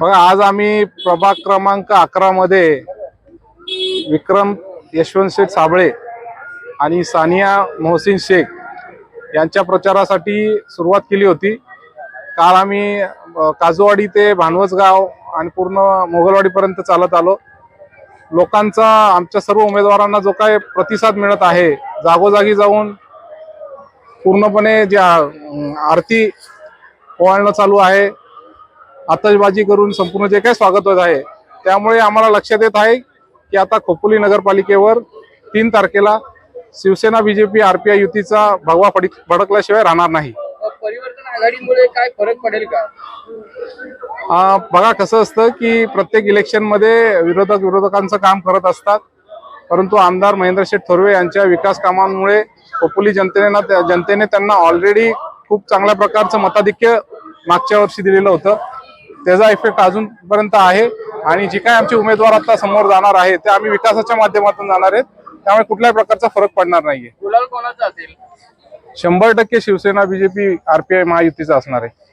बघा आज आम्ही प्रभाग क्रमांक अकरा मध्ये विक्रम यशवंत शेठ साबळे आणि सानिया मोहसिन शेख यांच्या प्रचारासाठी सुरुवात केली होती. काल आम्ही काजूवाडी ते भानवसगाव आणि पूर्ण मोगलवाडीपर्यंत चालत आलो. लोकांचा आमच्या सर्व उमेदवारांना जो काय प्रतिसाद मिळत आहे जागोजागी जाऊन पूर्णपणे ज्या आरती ओवाळणं चालू आहे आतषबाजी करून संपूर्ण जे काही स्वागत होत आहे त्यामुळे आम्हाला लक्षात येत आहे की आता खोपोली नगरपालिकेवर तीन तारखेला शिवसेना बीजेपी आरपीआय युतीचा भगवा फडक भडकल्याशिवाय राहणार नाही. परिवर्तन आघाडीमुळे काय फरक पडेल का? बघा कसं असतं की प्रत्येक इलेक्शनमध्ये विरोधक विरोधकांचं काम करत असतात परंतु आमदार महेंद्र शेठ थोरवे यांच्या विकास कामांमुळे खोपोली जनतेने ना त्या- जनतेने त्यांना ऑलरेडी खूप चांगल्या प्रकारचं मताधिक्य मागच्या वर्षी दिलेलं होतं. त्याचा इफेक्ट अजूनपर्यंत आहे. आणि जे काय आमचे उमेदवार आता समोर जाणार आहे ते आम्ही विकासाच्या माध्यमातून जाणार आहेत. त्यामुळे कुठल्याही प्रकारचा फरक पडणार नाहीये. गुलाल कोणाचा असेल? शंभर टक्के शिवसेना बीजेपी आरपीआय महायुतीचा असणार आहे.